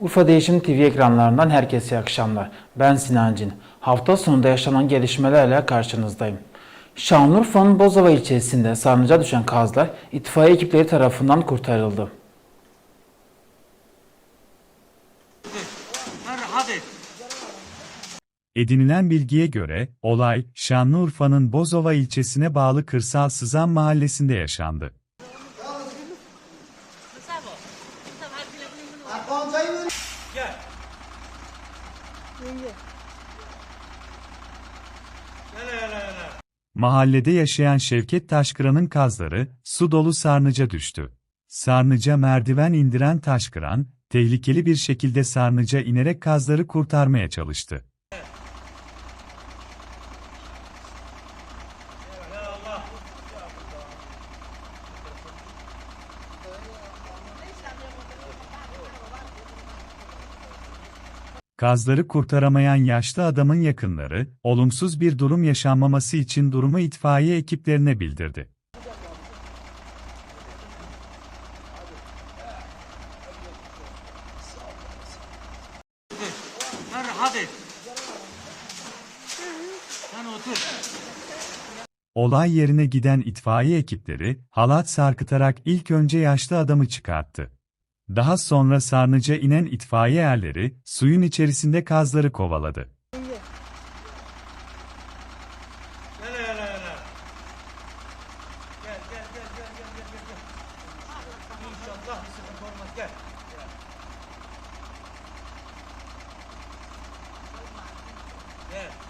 Urfa Değişim TV ekranlarından herkese iyi akşamlar. Ben Sinan Cin. Hafta sonunda yaşanan gelişmelerle karşınızdayım. Şanlıurfa'nın Bozova ilçesinde sarnıca düşen kazlar itfaiye ekipleri tarafından kurtarıldı. Edinilen bilgiye göre, olay, Şanlıurfa'nın Bozova ilçesine bağlı Kırsal Sızan mahallesinde yaşandı. Mahallede yaşayan Şevket Taşkıran'ın kazları, su dolu sarnıca düştü. Sarnıca merdiven indiren Taşkıran, tehlikeli bir şekilde sarnıca inerek kazları kurtarmaya çalıştı. Ya Allah. Kazları kurtaramayan yaşlı adamın yakınları, olumsuz bir durum yaşanmaması için durumu itfaiye ekiplerine bildirdi. Olay yerine giden itfaiye ekipleri, halat sarkıtarak ilk önce yaşlı adamı çıkarttı. Daha sonra sarnıca inen itfaiye erleri, suyun içerisinde kazları kovaladı. Hele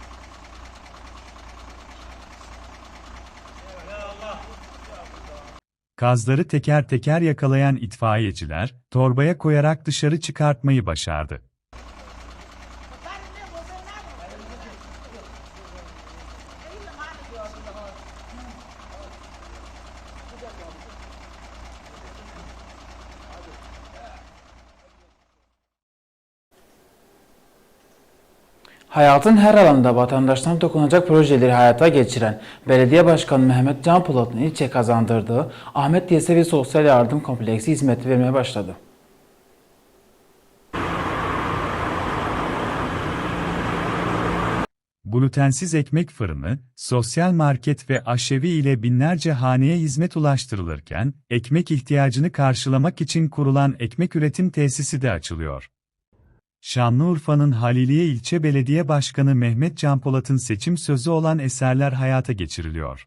Kazları teker teker yakalayan itfaiyeciler, torbaya koyarak dışarı çıkartmayı başardı. Hayatın her alanında vatandaştan dokunacak projeleri hayata geçiren Belediye Başkanı Mehmet Can Polat'ın ilçe kazandırdığı Ahmet Yesevi Sosyal Yardım Kompleksi hizmeti vermeye başladı. Glutensiz ekmek fırını, sosyal market ve aşevi ile binlerce haneye hizmet ulaştırılırken, ekmek ihtiyacını karşılamak için kurulan ekmek üretim tesisi de açılıyor. Şanlıurfa'nın Haliliye İlçe Belediye Başkanı Mehmet Can Polat'ın seçim sözü olan eserler hayata geçiriliyor.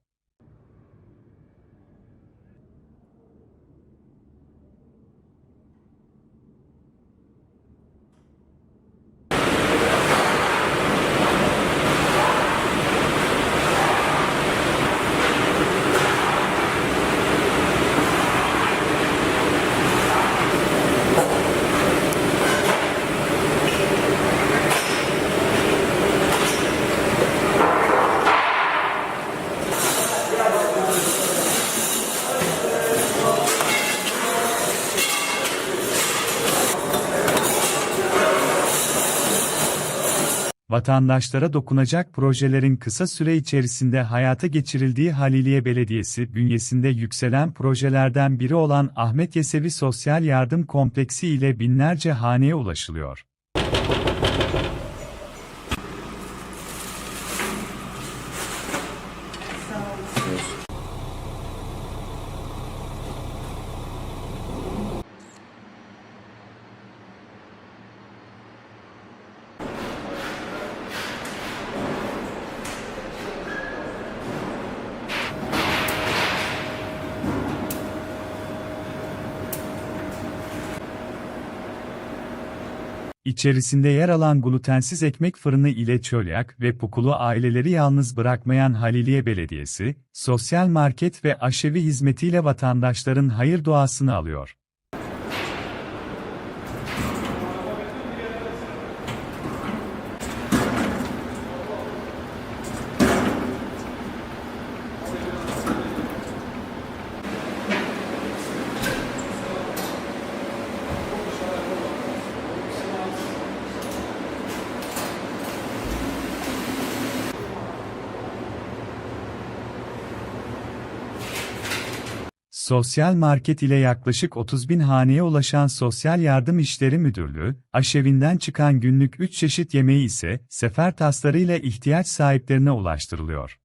Vatandaşlara dokunacak projelerin kısa süre içerisinde hayata geçirildiği Haliliye Belediyesi bünyesinde yükselen projelerden biri olan Ahmet Yesevi Sosyal Yardım Kompleksi ile binlerce haneye ulaşılıyor. İçerisinde yer alan glutensiz ekmek fırını ile çölyak ve pukulu aileleri yalnız bırakmayan Haliliye Belediyesi, sosyal market ve aşevi hizmetiyle vatandaşların hayır duasını alıyor. Sosyal market ile yaklaşık 30 bin haneye ulaşan Sosyal Yardım İşleri Müdürlüğü, aşevinden çıkan günlük 3 çeşit yemeği ise sefer taslarıyla ihtiyaç sahiplerine ulaştırılıyor.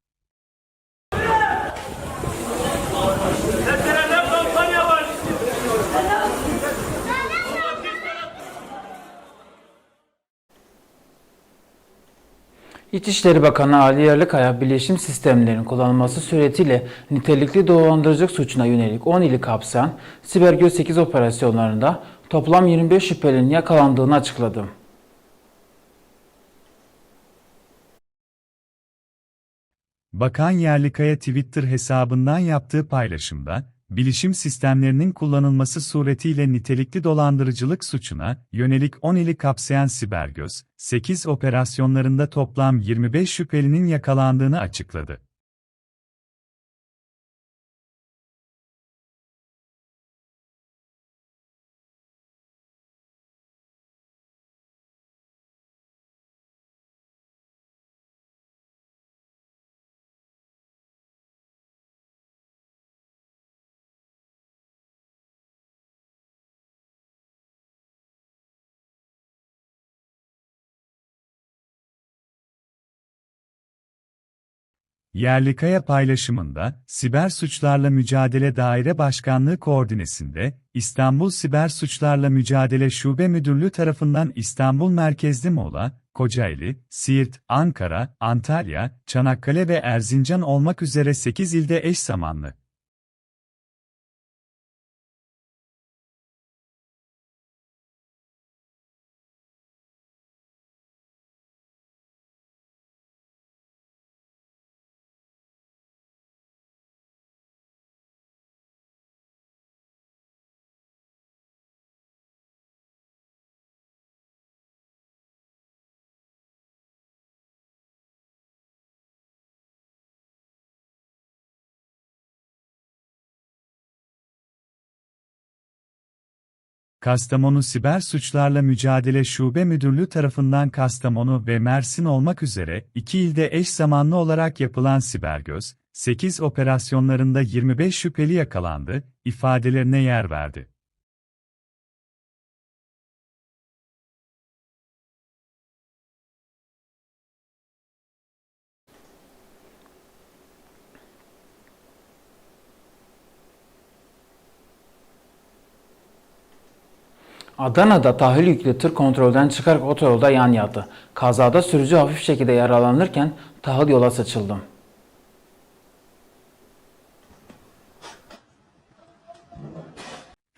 İçişleri Bakanı Ali Yerlikaya, bilişim sistemlerinin kullanılması suretiyle nitelikli dolandırıcılık suçuna yönelik 10 ili kapsayan Siber Göz 8 operasyonlarında toplam 25 şüphelinin yakalandığını açıkladı. Bakan Yerlikaya Twitter hesabından yaptığı paylaşımda, bilişim sistemlerinin kullanılması suretiyle nitelikli dolandırıcılık suçuna yönelik 10 ili kapsayan Sibergöz, 8 operasyonlarında toplam 25 şüphelinin yakalandığını açıkladı. Yerlikaya paylaşımında, Siber Suçlarla Mücadele Daire Başkanlığı koordinesinde, İstanbul Siber Suçlarla Mücadele Şube Müdürlüğü tarafından İstanbul merkezli Muğla, Kocaeli, Siirt, Ankara, Antalya, Çanakkale ve Erzincan olmak üzere 8 ilde eş zamanlı. Kastamonu Siber Suçlarla Mücadele Şube Müdürlüğü tarafından Kastamonu ve Mersin olmak üzere iki ilde eş zamanlı olarak yapılan Sibergöz, 8 operasyonlarında 25 şüpheli yakalandı, ifadelerine yer verdi. Adana'da tahıl yüklü tır kontrolden çıkarak otoyolda yan yattı. Kazada sürücü hafif şekilde yaralanırken tahıl yola saçıldı.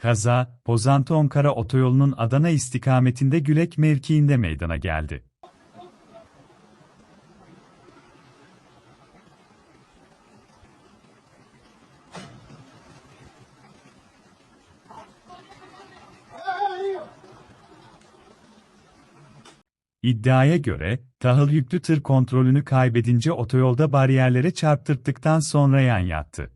Kaza, Pozantı-Onkara otoyolunun Adana istikametinde Gülek mevkiinde meydana geldi. İddiaya göre, tahıl yüklü tır kontrolünü kaybedince otoyolda bariyerlere çarptırdıktan sonra yan yattı.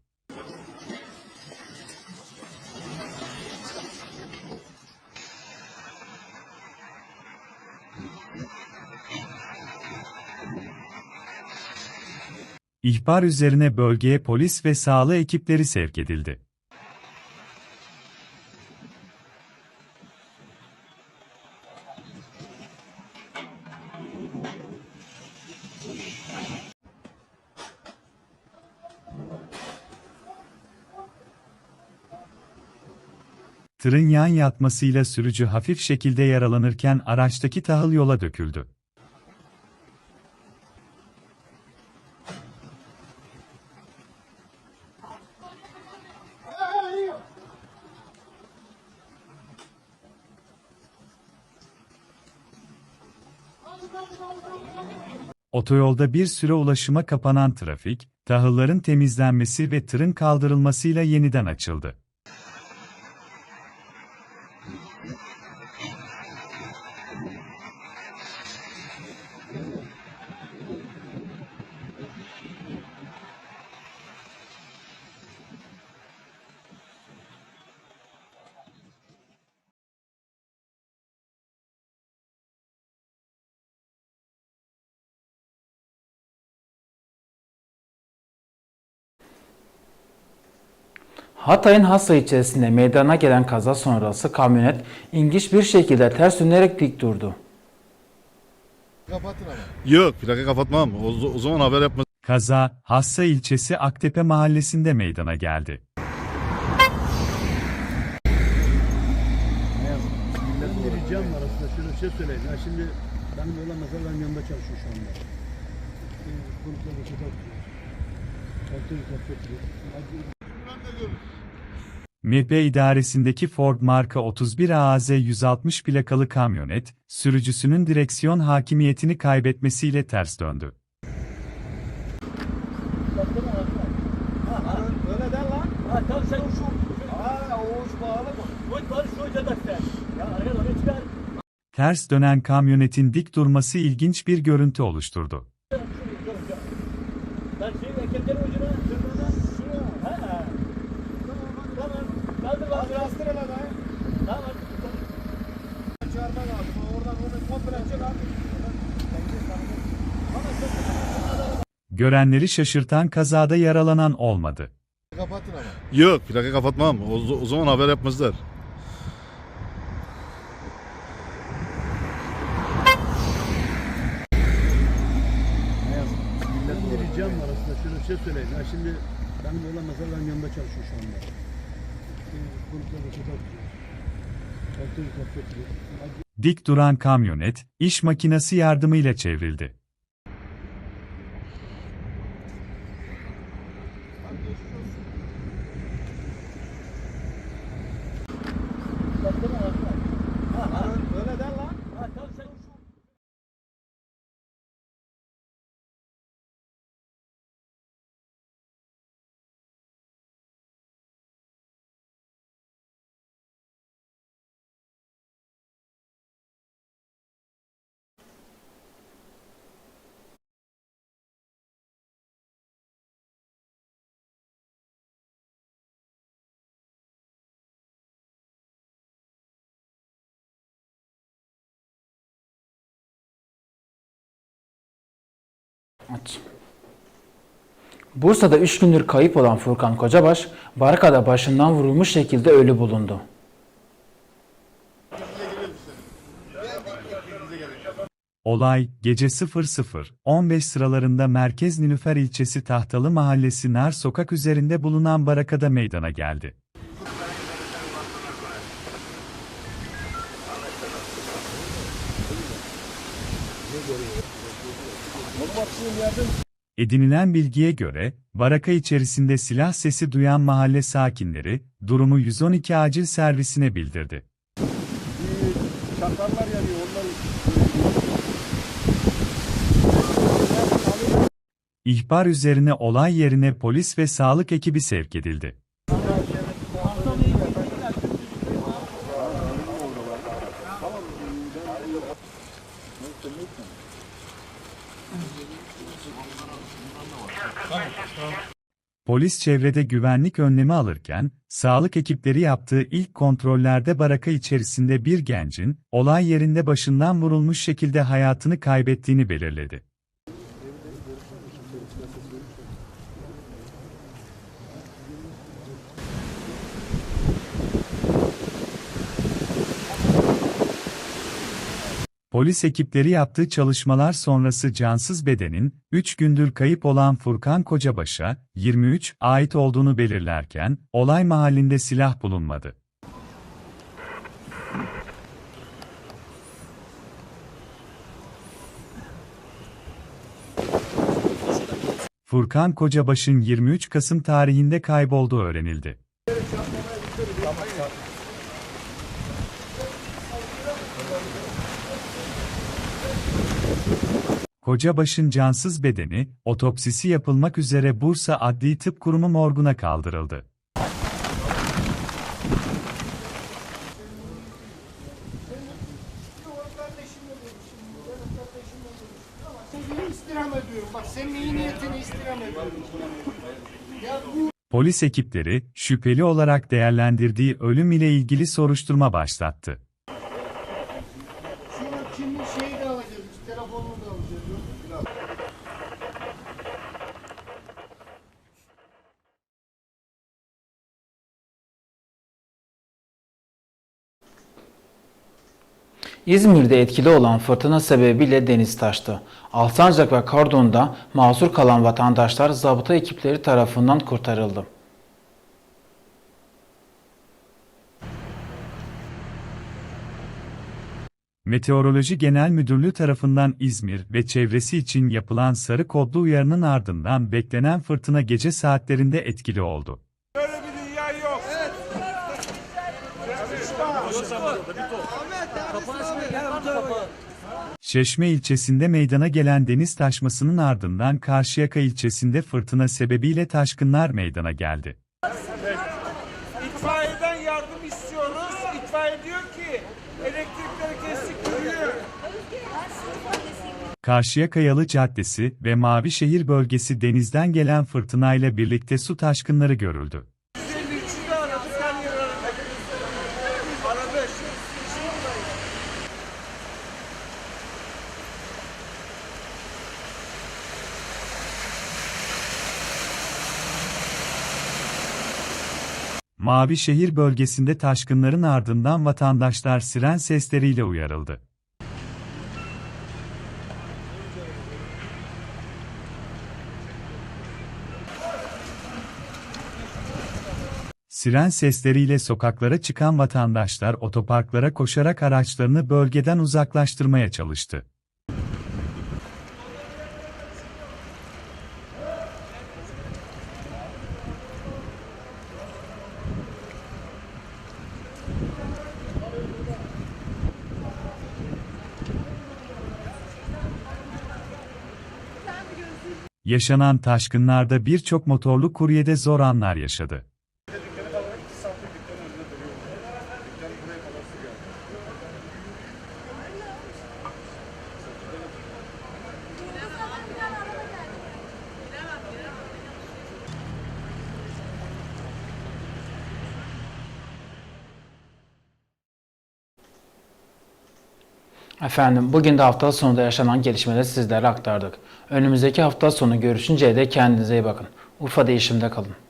İhbar üzerine bölgeye polis ve sağlığı ekipleri sevk edildi. Tırın yan yatmasıyla sürücü hafif şekilde yaralanırken araçtaki tahıl yola döküldü. Otoyolda bir süre ulaşıma kapanan trafik, tahılların temizlenmesi ve tırın kaldırılmasıyla yeniden açıldı. Hatay'ın Hassa ilçesinde meydana gelen kaza sonrası kamyonet ilginç bir şekilde ters dönerek dik durdu. Kapatın ama. Yok plaka kapatmam. O, o zaman haber yapmaz. Kaza, Hassa ilçesi Aktepe mahallesinde meydana geldi. Ben bir ricam var aslında şöyle bir şey söyleyeyim. Ya şimdi benim oğlan mesela benim yanımda çalışıyor şu anda. Konuklar da çok atıyor. Kalkıyor, kalkıyor, kalkıyor. MİP idaresindeki Ford marka 31 AAZ 160 plakalı kamyonet, sürücüsünün direksiyon hakimiyetini kaybetmesiyle ters döndü. Ters dönen kamyonetin dik durması ilginç bir görüntü oluşturdu. Görenleri şaşırtan kazada yaralanan olmadı. Kapatın ama. Yok plaka kapatmam. O, o zaman haber yapmazlar. Bir ricam var aslında şöyle bir şey söyleyeyim. Ya şimdi benim oğlan mesela benim yanımda çalışıyor şu anda. Konuklar da çok Dik duran kamyonet, iş makinesi yardımıyla çevrildi. Aç. Bursa'da 3 gündür kayıp olan Furkan Kocabaş, Baraka'da başından vurulmuş şekilde ölü bulundu. Olay, gece 00.15 sıralarında Merkez Nilüfer ilçesi Tahtalı Mahallesi Nar Sokak üzerinde bulunan barakada meydana geldi. Edinilen bilgiye göre, baraka içerisinde silah sesi duyan mahalle sakinleri, durumu 112 acil servisine bildirdi. Çakarlar İhbar üzerine olay yerine polis ve sağlık ekibi sevk edildi. Polis çevrede güvenlik önlemi alırken, sağlık ekipleri yaptığı ilk kontrollerde baraka içerisinde bir gencin, olay yerinde başından vurulmuş şekilde hayatını kaybettiğini belirledi. Polis ekipleri yaptığı çalışmalar sonrası cansız bedenin, 3 gündür kayıp olan Furkan Kocabaş'a, 23, ait olduğunu belirlerken, olay mahallinde silah bulunmadı. Furkan Kocabaş'ın 23 Kasım tarihinde kaybolduğu öğrenildi. Kocabaş'ın cansız bedeni, otopsisi yapılmak üzere Bursa Adli Tıp Kurumu morguna kaldırıldı. Polis ekipleri, şüpheli olarak değerlendirdiği ölüm ile ilgili soruşturma başlattı. İzmir'de etkili olan fırtına sebebiyle deniz taştı. Alsancak ve Kordon'da mahsur kalan vatandaşlar zabıta ekipleri tarafından kurtarıldı. Meteoroloji Genel Müdürlüğü tarafından İzmir ve çevresi için yapılan sarı kodlu uyarının ardından beklenen fırtına gece saatlerinde etkili oldu. Böyle bir dünya yok. Şeşme ilçesinde meydana gelen deniz taşmasının ardından Karşıyaka ilçesinde fırtına sebebiyle taşkınlar meydana geldi. İtfaiyeden yardım istiyoruz. İtfaiye diyor ki elektrikleri kestik yürüyün. Karşıyaka Yalı Caddesi ve Mavişehir bölgesi denizden gelen fırtınayla birlikte su taşkınları görüldü. 153'ü de aradık her yer aradık. Aradık. Mavişehir bölgesinde taşkınların ardından vatandaşlar siren sesleriyle uyarıldı. Siren sesleriyle sokaklara çıkan vatandaşlar otoparklara koşarak araçlarını bölgeden uzaklaştırmaya çalıştı. Yaşanan taşkınlarda birçok motorlu kuryede zor anlar yaşadı. Efendim bugün de hafta sonunda yaşanan gelişmeleri sizlere aktardık. Önümüzdeki hafta sonu görüşünceye dek kendinize iyi bakın. Urfa değişimde kalın.